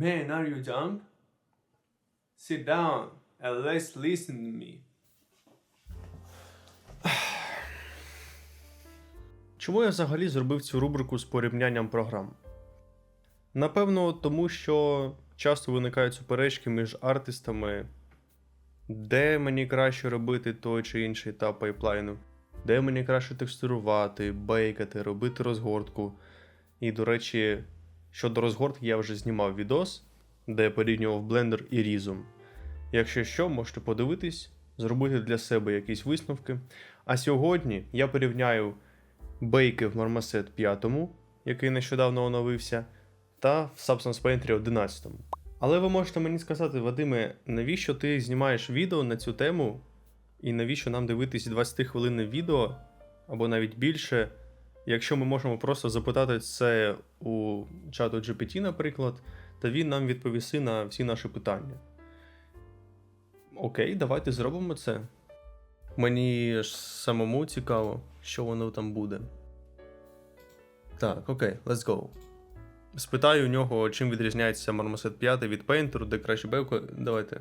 Man, are you dumb? Sit down and let's listen to me. Чому я взагалі зробив цю рубрику з порівнянням програм? Напевно, тому що часто виникають суперечки між артистами, де мені краще робити той чи інший етап пайплайну, де мені краще текстурувати, бейкати, робити розгортку. І, до речі, щодо розгортки я вже знімав відос, де я порівнював Blender і Rhizom. Якщо що, можете подивитись, зробити для себе якісь висновки. А сьогодні я порівняю бейки в Marmoset 5, який нещодавно оновився, та в Substance Painter 11. Але ви можете мені сказати, Вадиме, навіщо ти знімаєш відео на цю тему, і навіщо нам дивитись 20 хвилинне відео, або навіть більше, якщо ми можемо просто запитати це у чату GPT, наприклад, та він нам відповіси на всі наші питання. Окей, давайте зробимо це. Мені ж самому цікаво, що воно там буде. Так, окей, let's go. Спитаю у нього, чим відрізняється Marmoset 5 від Painter, де краще бевко. Давайте.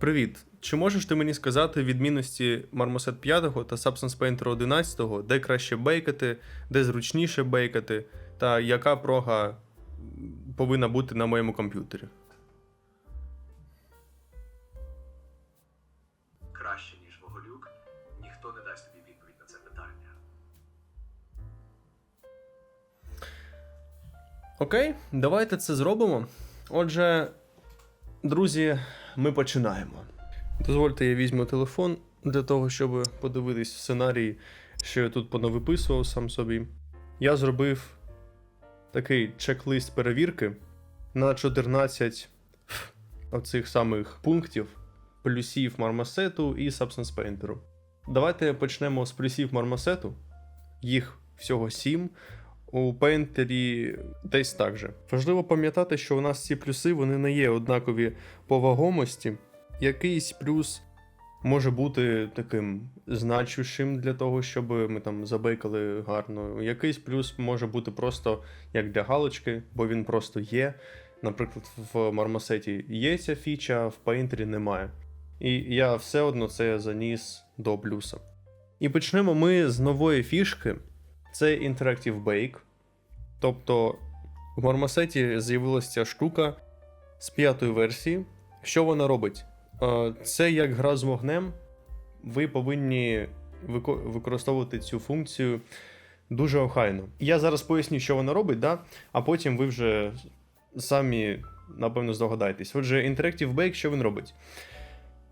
Привіт. Чи можеш ти мені сказати відмінності Marmoset 5 та Substance Painter 11, де краще бейкати, де зручніше бейкати, та яка прога повинна бути на моєму комп'ютері? краще, ніж Воголюк, ніхто не дасть тобі відповідь на це питання. Окей, давайте це зробимо. Отже, друзі, ми починаємо. Дозвольте, я візьму телефон для того, щоб подивитись сценарій, що я тут понавиписував сам собі. Я зробив такий чек-лист перевірки на 14 оцих самих пунктів плюсів мармосету і Substance Painter. Давайте почнемо з плюсів мармосету. Їх всього 7. У Painter десь так же. Важливо пам'ятати, що у нас ці плюси вони не є однакові по вагомості. Якийсь плюс може бути таким значущим для того, щоб ми там забейкали гарно. Якийсь плюс може бути просто як для галочки, бо він просто є. Наприклад, в Мармосеті є ця фіча, в Painter немає. І я все одно це заніс до плюса. І почнемо ми з нової фішки. Це Interactive Bake. Тобто в Мармосеті з'явилася ця штука з п'ятої версії. Що вона робить? Е, Це як гра з вогнем. Ви повинні використовувати цю функцію дуже охайно. Я зараз поясню, що вона робить, да? а потім ви вже самі, напевно, здогадаєтесь. Отже, Interactive Bake, що він робить?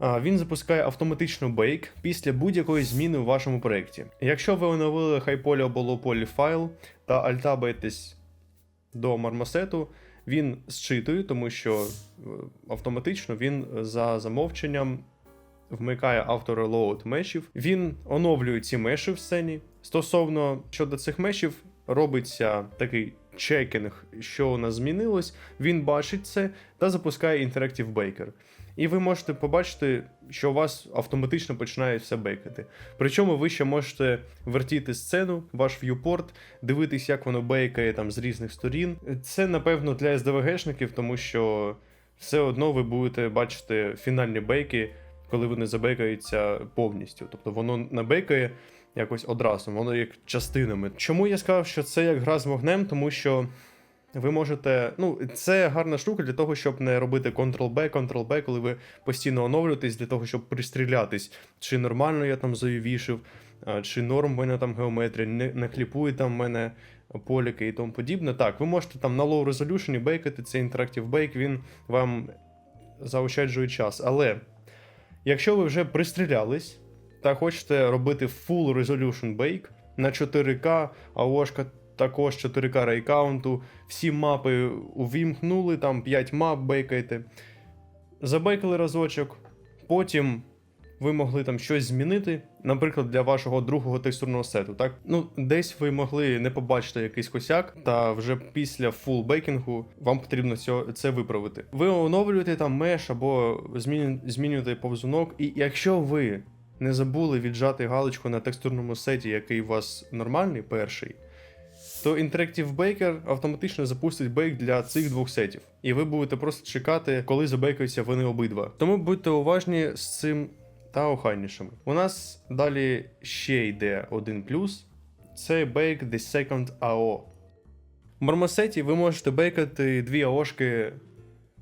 Він запускає автоматично бейк після будь-якої зміни у вашому проєкті. Якщо ви оновили хайполі або лоуполі файл та альтабаєтесь до мармосету, він зчитує, тому що е, автоматично він за замовченням вмикає авторелоуд мешів. Він оновлює ці меші в сцені. Стосовно щодо цих мешів, робиться такий чекінг, що у нас змінилось. Він бачить це та запускає Interactive Baker. І ви можете побачити, що у вас автоматично починає все бейкати. Причому ви ще можете вертіти сцену, ваш viewport, дивитись, як воно бейкає там з різних сторін. Це, напевно, для SDVG-шників, тому що все одно ви будете бачити фінальні бейки, коли вони забейкаються повністю. Тобто воно набейкає якось одразу, воно як частинами. Чому я сказав, що це як гра з вогнем? Тому що ви можете. Ну, це гарна штука для того, щоб не робити Ctrl-B, Ctrl-B, коли ви постійно оновлюєтесь, для того, щоб пристрілятись. Чи нормально я там завівішив, чи норм в мене там геометрія, не, не кліпує там в мене поліки і тому подібне. Так, ви можете там на low resolution бейкати, це Interactive Bake, він вам заощаджує час. Але якщо ви вже пристрілялись та хочете робити full resolution bake на 4К, а ошка також 4К рейкаунту, всі мапи увімкнули, там 5 мап бейкаєте. Забейкали разочок, потім ви могли там щось змінити, наприклад, для вашого другого текстурного сету. Так, ну десь ви могли не побачити якийсь косяк, та вже після фул бейкінгу вам потрібно це виправити. Ви оновлюєте там меш або змінюєте повзунок, і якщо ви не забули віджати галочку на текстурному сеті, який у вас нормальний, перший, то Interactive Baker автоматично запустить бейк для цих двох сетів. І ви будете просто чекати, коли забейкаються вони обидва. Тому будьте уважні з цим та охайнішими. У нас далі ще йде один плюс. Це Bake the Second AO. В мармосеті ви можете бейкати дві АОшки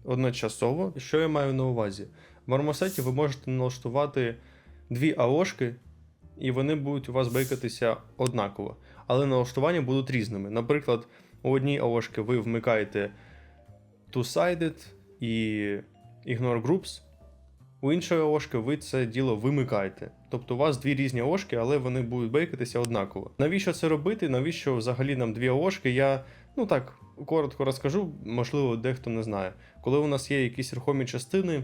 одночасово. Що я маю на увазі? В мармосеті ви можете налаштувати дві АОшки, і вони будуть у вас бейкатися однаково. Але налаштування будуть різними. Наприклад, у одній АОшки ви вмикаєте two-sided і ignore groups. У іншої Ошки ви це діло вимикаєте. Тобто у вас дві різні Ошки, але вони будуть бейкатися однаково. Навіщо це робити? Навіщо взагалі нам дві Ошки? Я ну так коротко розкажу, можливо, дехто не знає. Коли у нас є якісь рухомі частини,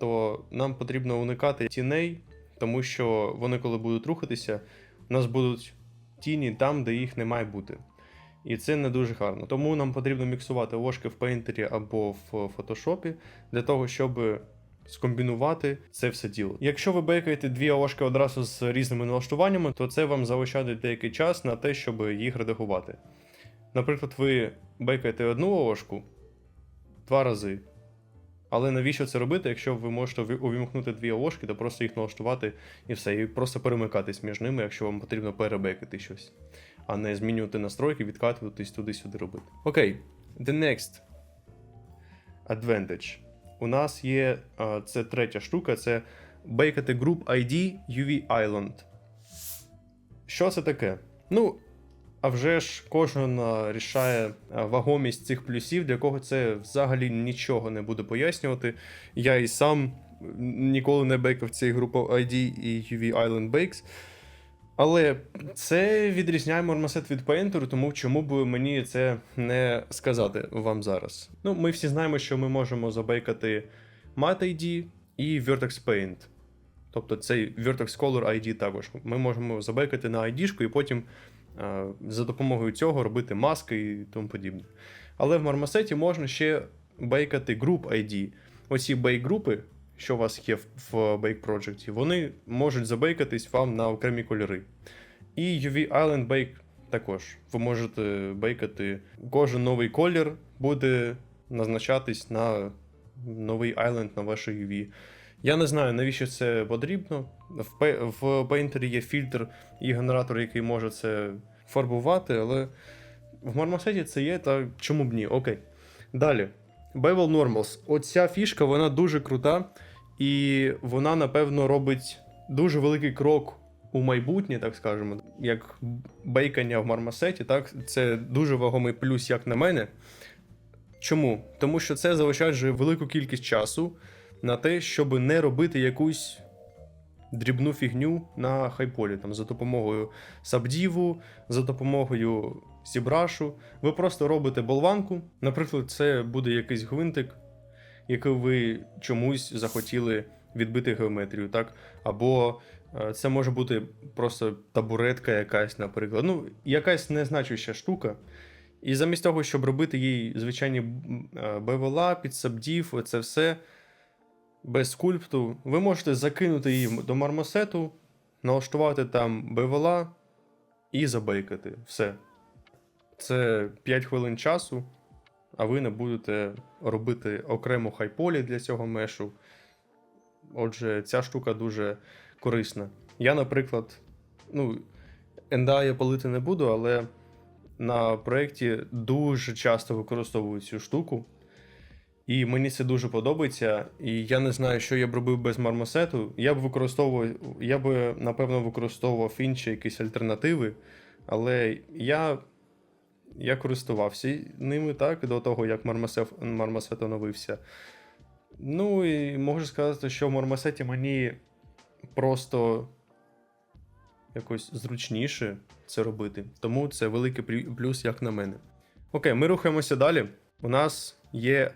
то нам потрібно уникати тіней, тому що вони, коли будуть рухатися, у нас будуть тіні там, де їх не має бути. І це не дуже гарно. Тому нам потрібно міксувати ошки в Painter або в фотошопі для того, щоб скомбінувати це все діло. Якщо ви бейкаєте дві ошки одразу з різними налаштуваннями, то це вам заощадить деякий час на те, щоб їх редагувати. Наприклад, ви бейкаєте одну ошку два рази. Але навіщо це робити, якщо ви можете увімкнути дві ООшки, то просто їх налаштувати і все, і просто перемикатись між ними, якщо вам потрібно перебекати щось, а не змінювати настройки, відкатуватись туди-сюди робити. Окей, the next advantage. У нас є це третя штука, це бейкати Group ID UV Island. Що це таке? Ну, а вже ж кожен рішає вагомість цих плюсів, для кого це взагалі нічого не буде пояснювати. Я і сам ніколи не бейкав цієї групи ID і UV Island Bakes. Але це відрізняє Marmoset від Painter, тому чому б мені це не сказати вам зараз. Ну, ми всі знаємо, що ми можемо забейкати Matte ID і Vertex Paint. Тобто цей Vertex Color ID також. Ми можемо забейкати на ID-шку і потім е, за допомогою цього робити маски і тому подібне. Але в Marmoset можна ще бейкати Group ID. Оці бейк-групи, що у вас є в- в Bake Project, вони можуть забейкатись вам на окремі кольори. І UV Island Bake також. Ви можете бейкати. Кожен новий колір буде назначатись на новий Island на вашій UV. Я не знаю, навіщо це потрібно. В, Painter є фільтр і генератор, який може це фарбувати, але в Marmoset це є, та чому б ні? Окей. Далі. Bevel Normals. Оця фішка, вона дуже крута, і вона, напевно, робить дуже великий крок у майбутнє, так скажемо, як бейкання в мармасеті, так? Це дуже вагомий плюс, як на мене. Чому? Тому що це заощаджує велику кількість часу на те, щоб не робити якусь дрібну фігню на хайполі, там, за допомогою сабдіву, за допомогою зібрашу. Ви просто робите болванку. Наприклад, це буде якийсь гвинтик, який ви чомусь захотіли відбити геометрію, так? Або е, це може бути просто табуретка якась, наприклад. Ну, якась незначуща штука. І замість того, щоб робити їй звичайні е, бевела, підсабдів, оце все без скульпту, ви можете закинути її до мармосету, налаштувати там бевела і забейкати. Все. Це 5 хвилин часу, а ви не будете робити окремо хайполі для цього мешу. Отже, ця штука дуже корисна. Я, наприклад, ну, NDA я палити не буду, але на проєкті дуже часто використовую цю штуку. І мені це дуже подобається. І я не знаю, що я б робив без мармосету. Я б використовував, я б, напевно, використовував інші якісь альтернативи, але я, я користувався ними так, до того, як мармосет, мармосет оновився. Ну і можу сказати, що в мармосеті мені просто якось зручніше це робити. Тому це великий плюс, як на мене. Окей, ми рухаємося далі. У нас є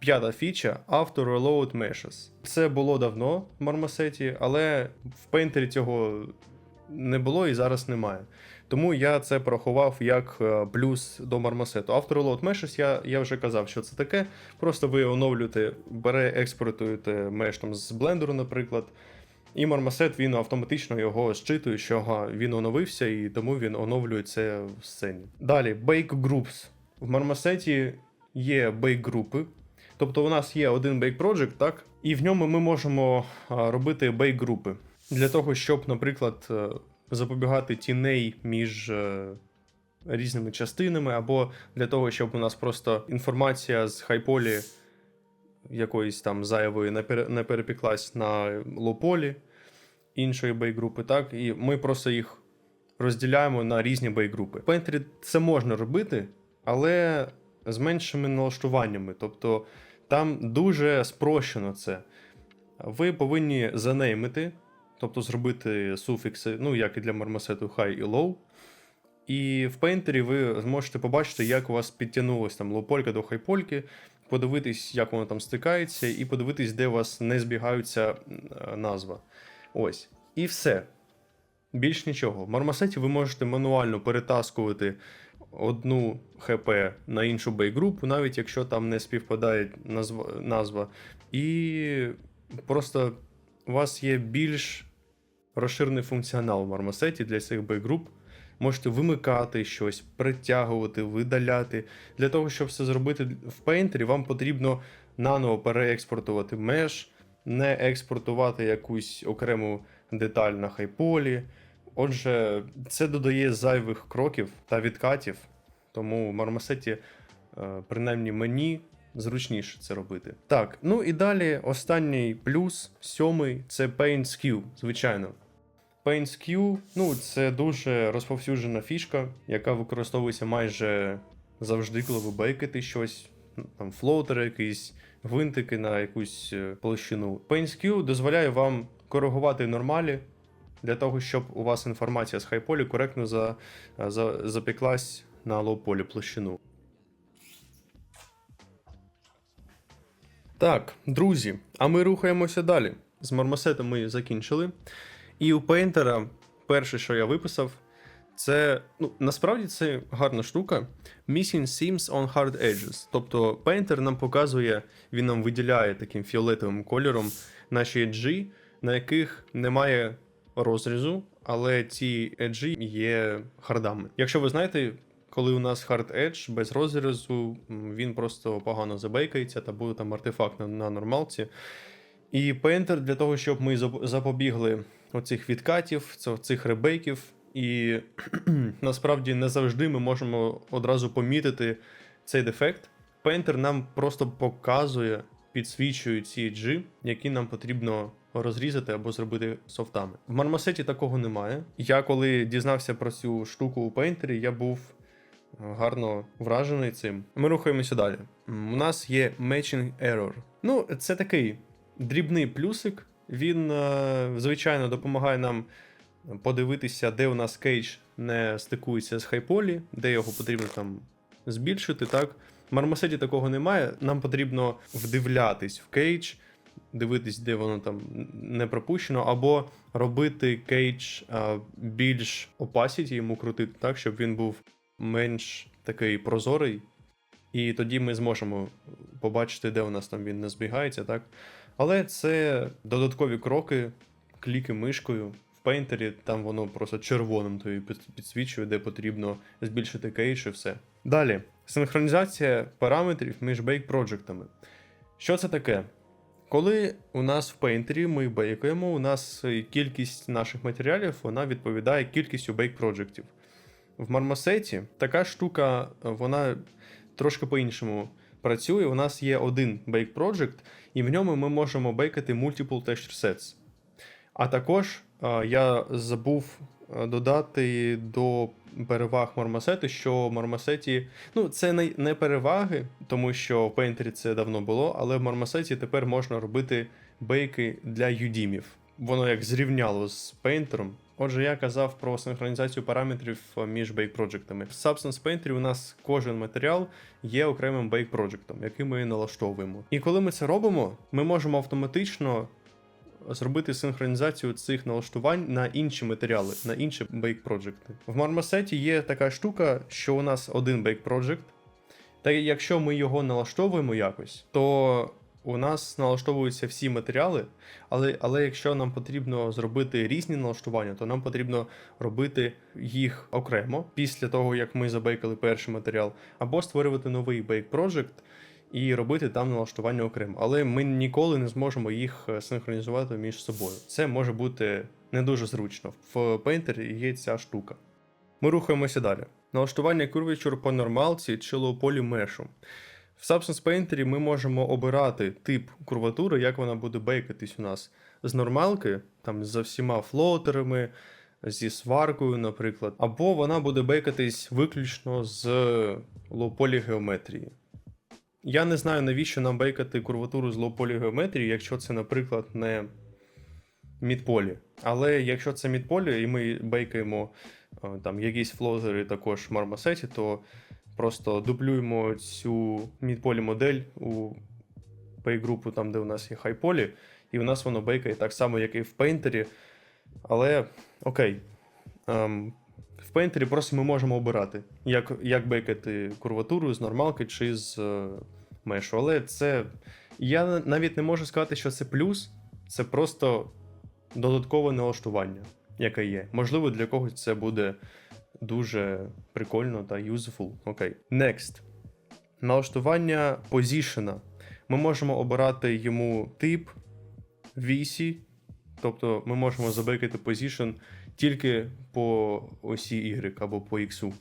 п'ята фіча Auto Reload Meshes. Це було давно в Мармосеті, але в Painter цього не було і зараз немає. Тому я це порахував як е, плюс до мармосету. Auto Reload Meshes, я, я вже казав, що це таке. Просто ви оновлюєте, бере, експортуєте меш там з блендеру, наприклад, І Marmoset він автоматично його зчитує, що ага, він оновився, і тому він оновлює це в сцені. Далі, Bake Groups. В Marmoset є bake групи. Тобто у нас є один bake project, так? І в ньому ми можемо робити bake групи. Для того, щоб, наприклад, е, запобігати тіней між е, різними частинами, або для того, щоб у нас просто інформація з хайполі якоїсь там зайвої не, перепіклась на лополі іншої бейгрупи, так? І ми просто їх розділяємо на різні бейгрупи. В Painter це можна робити, але з меншими налаштуваннями. Тобто там дуже спрощено це. Ви повинні занеймити, тобто зробити суфікси, ну як і для мармосету high і low. І в Painter ви зможете побачити, як у вас підтягнулось там лоуполька до хайпольки, подивитись, як воно там стикається, і подивитись, де у вас не збігаються е, назва. Ось. І все. Більш нічого. В мармосеті ви можете мануально перетаскувати одну ХП на іншу бейгрупу, навіть якщо там не співпадає назва. І просто у вас є більш розширений функціонал в мармосеті для цих бейгруп. Можете вимикати щось, притягувати, видаляти. Для того, щоб це зробити в Painter, вам потрібно наново переекспортувати меш, не експортувати якусь окрему деталь на хайполі. Отже, це додає зайвих кроків та відкатів, тому в мармосеті, е, принаймні мені, зручніше це робити. Так, ну і далі останній плюс, сьомий це Paint Skew, звичайно. Paint Skew, ну, це дуже розповсюджена фішка, яка використовується майже завжди, коли ви бейкаєте щось, ну, там флоутери якісь, гвинтики на якусь е, площину. Paint Skew дозволяє вам коригувати нормалі для того, щоб у вас інформація з хайполі коректно за, за, запіклась на лоу-полі площину. Так, друзі, а ми рухаємося далі. З мармосетом ми закінчили. І у Painter перше, що я виписав, це ну, насправді це гарна штука. Missing seams on hard edges. Тобто Painter нам показує, він нам виділяє таким фіолетовим кольором наші еджі, на яких немає розрізу, але ці еджі є хардами. Якщо ви знаєте, коли у нас hard edge без розрізу, він просто погано забейкається та буде там артефакт на, на нормалці. І Painter для того, щоб ми запобігли оцих відкатів, цих ребейків. І насправді не завжди ми можемо одразу помітити цей дефект. Painter нам просто показує, підсвічує ці G, які нам потрібно розрізати або зробити софтами. В мармосеті такого немає. Я коли дізнався про цю штуку у Painter, я був е, гарно вражений цим. Ми рухаємося далі. У нас є Matching Error. Ну, це такий дрібний плюсик. Він, е, звичайно, допомагає нам подивитися, де у нас кейдж не стикується з хайполі, де його потрібно там збільшити. Так, в Мармосеті такого немає. Нам потрібно вдивлятись в кейдж, дивитись, де воно там не пропущено, або робити кейдж а, більш opacity йому крутити, так, щоб він був менш такий прозорий. І тоді ми зможемо побачити, де у нас там він не збігається, так? Але це додаткові кроки, кліки мишкою. В Painter там воно просто червоним тобі підсвічує, де потрібно збільшити кейдж і все. Далі, синхронізація параметрів між бейк-проджектами. Що це таке? Коли у нас в Painter ми бейкаємо, у нас е, кількість наших матеріалів вона відповідає кількістю бейк-проджектів. В Мармосеті така штука, е, вона трошки по-іншому працює. У нас є один bake project, і в ньому ми можемо бейкати multiple texture sets. А також е, я забув додати до переваг Мармосету, що в ну, це не, не переваги, тому що в Painter це давно було, але в Мармосеті тепер можна робити бейки для юдімів. Воно як зрівняло з Painter. Отже, я казав про синхронізацію параметрів е, між бейк-проджектами. В Substance Painter у нас кожен матеріал є окремим бейк-проджектом, який ми налаштовуємо. І коли ми це робимо, ми можемо автоматично зробити синхронізацію цих налаштувань на інші матеріали, на інші бейк-проджекти. В Marmoset є така штука, що у нас один бейк-проджект, та якщо ми його налаштовуємо якось, то у нас налаштовуються всі матеріали, але, але якщо нам потрібно зробити різні налаштування, то нам потрібно робити їх окремо після того, як ми забейкали перший матеріал, або створювати новий бейк Project і робити там налаштування окремо. Але ми ніколи не зможемо їх е, синхронізувати між собою. Це може бути не дуже зручно. В Painter є ця штука. Ми рухаємося далі. Налаштування curvature по нормалці чи лоуполі мешу. В Substance Painter ми можемо обирати тип курватури, як вона буде бейкатись у нас з нормалки, там за всіма флоутерами, зі сваркою, наприклад, або вона буде бейкатись виключно з лоуполі геометрії. Я не знаю, навіщо нам бейкати курватуру з лоуполі геометрії, якщо це, наприклад, не мідполі. Але якщо це мідполі, і ми бейкаємо е, там якісь флозери також в мармосеті, то просто дублюємо цю мідполі модель у пейгрупу, там, де у нас є хайполі, і у нас воно бейкає так само, як і в пейнтері. Але окей. Ем, в пейнтері просто ми можемо обирати, як, як бейкати курватуру з нормалки чи з е, мешу. Але це. Я навіть не можу сказати, що це плюс, це просто додаткове налаштування, яке є. Можливо, для когось це буде дуже прикольно та useful. Окей. Next. Налаштування позішена. Ми можемо обирати йому тип, вісі, тобто ми можемо забекати position тільки по осі Y або по X.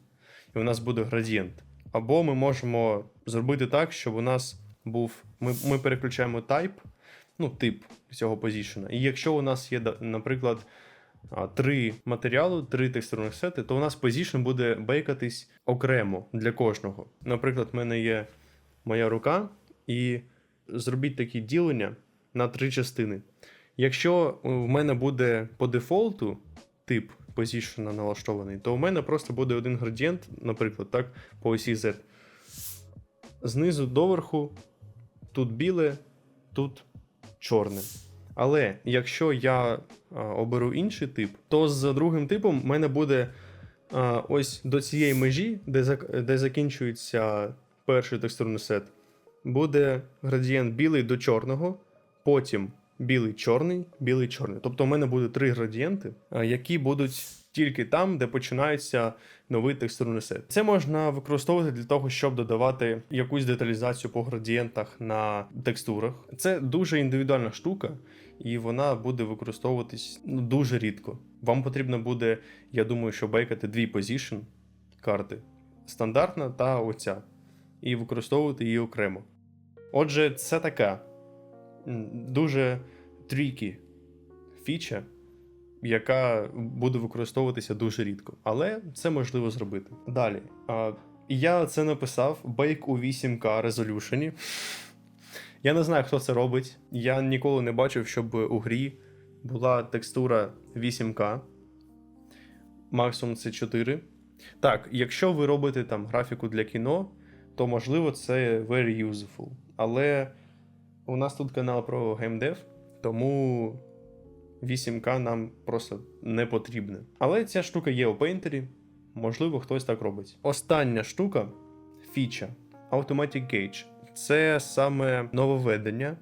І у нас буде градієнт. Або ми можемо зробити так, щоб у нас був. Ми, ми переключаємо type, ну, тип цього позішена. І якщо у нас є, наприклад, три матеріали, три текстурних сети, то у нас position буде бейкатись окремо для кожного. Наприклад, в мене є моя рука, і зробіть такі ділення на три частини. Якщо е, в мене буде по дефолту тип position налаштований, то у мене просто буде один градієнт, наприклад, так, по осі Z. Знизу доверху, тут біле, тут чорне. Але якщо я а, оберу інший тип, то з другим типом в мене буде а, ось до цієї межі, де, зак- де закінчується перший текстурний сет, буде градієнт білий до чорного, потім білий чорний, білий чорний. Тобто у мене буде три градієнти, які будуть тільки там, де починається новий текстурний сет. Це можна використовувати для того, щоб додавати якусь деталізацію по градієнтах на текстурах. Це дуже індивідуальна штука, і вона буде використовуватись ну, дуже рідко. Вам потрібно буде, я думаю, що бейкати дві позішн карти: стандартна та оця, і використовувати її окремо. Отже, це така дуже трікі фіча, яка буде використовуватися дуже рідко. Але це можливо зробити. Далі. Я це написав Bake у 8K Resolution. Я не знаю, хто це робить. Я ніколи не бачив, щоб у грі була текстура 8К. Максимум це 4. Так, якщо ви робите там графіку для кіно, то можливо це very useful. Але у нас тут канал про геймдев, тому 8К нам просто не потрібне. Але ця штука є у Painter, можливо, хтось так робить. Остання штука фіча Automatic Gauge. Це саме нововведення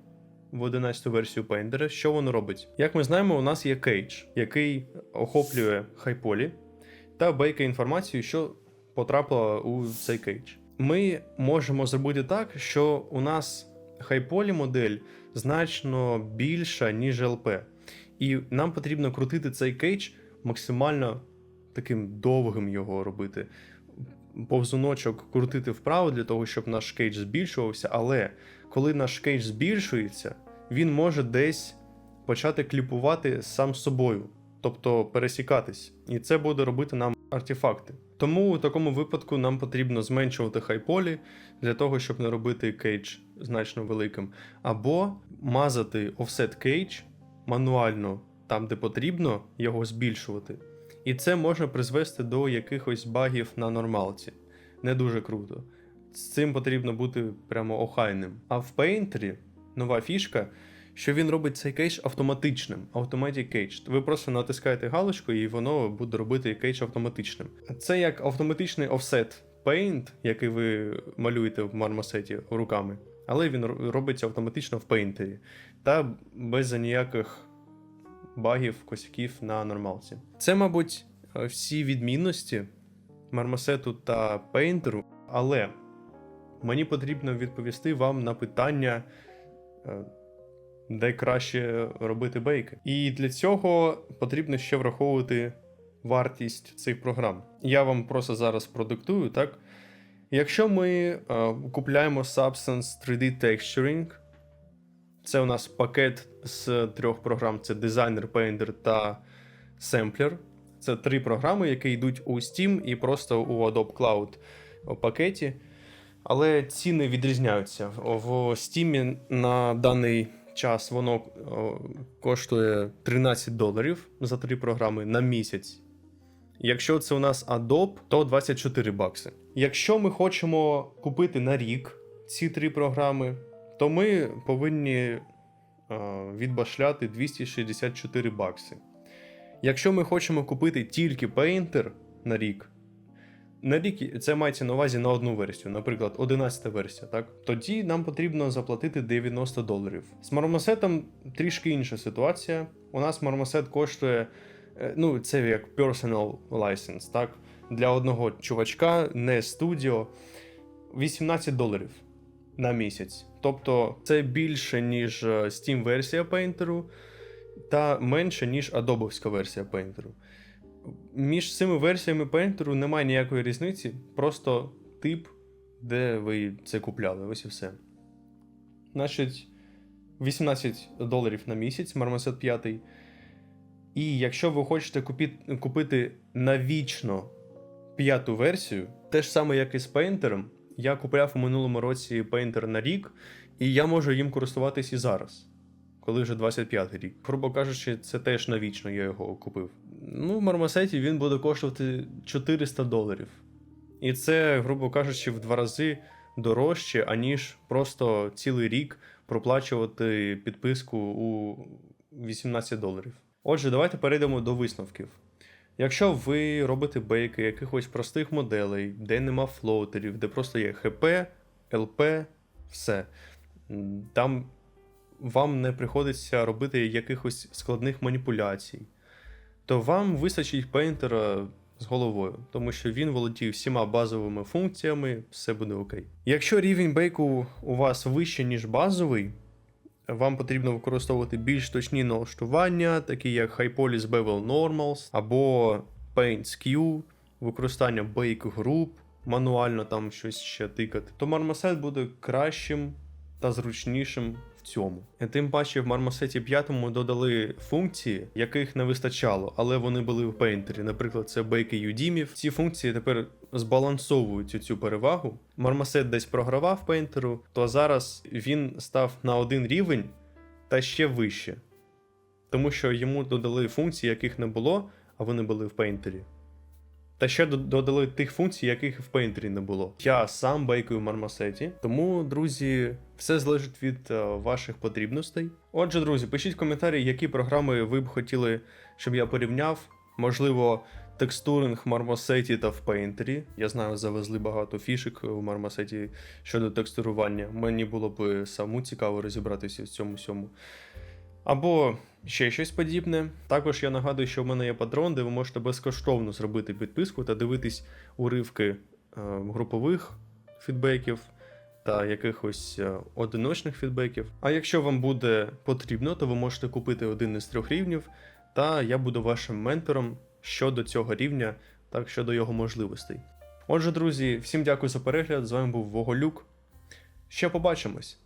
в 11 версію Painter. Що воно робить? Як ми знаємо, у нас є кейдж, який охоплює хайполі та бейкає інформацію, що потрапила у цей кейдж. Ми можемо зробити так, що у нас хайполі модель значно більша, ніж ЛП. І нам потрібно крутити цей кейдж максимально таким довгим його робити. Повзуночок крутити вправо для того, щоб наш кейдж збільшувався, але коли наш кейдж збільшується, він може десь почати кліпувати сам собою, тобто пересікатись. І це буде робити нам артефакти. Тому у такому випадку нам потрібно зменшувати хайполі для того, щоб не робити кейдж значно великим, або мазати offset кейдж мануально там, де потрібно, його збільшувати. І це може призвести до якихось багів на нормалці. Не дуже круто. З цим потрібно бути прямо охайним. А в Painter нова фішка, що він робить цей кейдж автоматичним. Automatic Cage. Ви просто натискаєте галочку, і воно буде робити кейдж автоматичним. Це як автоматичний offset Paint, який ви малюєте в мармосеті руками. але він робиться автоматично в Painter та без ніяких багів, косяків на нормалці. Це, мабуть, е, всі відмінності мармосету та Painter, але мені потрібно відповісти вам на питання, е, де краще робити бейки. І для цього потрібно ще враховувати вартість цих програм. Я вам просто зараз продиктую, так? Якщо ми е, купляємо Substance 3D Texturing, це у нас пакет з трьох програм: це Designer, Painter та Sampler. Це три програми, які йдуть у Steam і просто у Adobe Cloud пакеті. Але ціни відрізняються. В Steam на даний час воно о, коштує 13 доларів за три програми на місяць. Якщо це у нас Adobe, то 24 бакси. Якщо ми хочемо купити на рік ці три програми, то ми повинні е, відбашляти 264 бакси. Якщо ми хочемо купити тільки Painter на рік, на рік це мається на увазі на одну версію, наприклад, 11 версія, так? Тоді нам потрібно заплатити 90 доларів. З мармосетом трішки інша ситуація. У нас мармосет коштує, е, ну, це як personal license, так? Для одного чувачка, не студіо, 18 доларів на місяць. Тобто це більше, ніж е, Steam версія Painter, та менше, ніж Adobe версія Painter. Між цими версіями Painter немає ніякої різниці, просто тип, де ви це купляли. Ось і все. Значить, 18 доларів на місяць, Marmoset 5. І якщо ви хочете купі- купити навічно п'яту версію, те ж саме, як і з Painter, я купляв у минулому році Painter на рік, і я можу їм користуватись і зараз коли вже 25 рік. Грубо кажучи, це теж навічно я його купив. Ну, в Мармосеті він буде коштувати 400 доларів. І це, грубо кажучи, в два рази дорожче, аніж просто цілий рік проплачувати підписку у 18 доларів. Отже, давайте перейдемо до висновків. Якщо ви робите бейки якихось простих моделей, де нема флоутерів, де просто є ХП, ЛП, все. Там вам не приходиться робити якихось складних маніпуляцій, то вам вистачить пейнтера з головою, тому що він володіє всіма базовими функціями, все буде окей. Якщо рівень бейку у вас вищий, ніж базовий, вам потрібно використовувати більш точні налаштування, такі як Poly Bevel Normals або Paint Skew, використання Bake Group, мануально там щось ще тикати, то Marmoset буде кращим та зручнішим цьому. Тим паче в Marmoset 5 додали функції, яких не вистачало, але вони були в Painter. Наприклад, це бейки юдімів. Ці функції тепер збалансовують цю перевагу. Marmoset десь програвав Painter, то зараз він став на один рівень та ще вище. Тому що йому додали функції, яких не було, а вони були в Painter. Та ще додали тих функцій, яких в Painter не було. Я сам бейкую в Мармосеті, тому, друзі, все залежить від е, ваших потрібностей. Отже, друзі, пишіть в коментарі, які програми ви б хотіли, щоб я порівняв. Можливо, текстуринг в Мармосеті та в Painter. Я знаю, завезли багато фішек в Мармосеті щодо текстурування. Мені було б саму цікаво розібратися в цьому всьому. Або ще щось подібне. Також я нагадую, що в мене є патрон, де ви можете безкоштовно зробити підписку та дивитись уривки е, групових фідбеків та якихось е, одиночних фідбеків. А якщо вам буде потрібно, то ви можете купити один із трьох рівнів, та я буду вашим ментором щодо цього рівня, так щодо його можливостей. Отже, друзі, всім дякую за перегляд. З вами був Воголюк. Ще побачимось.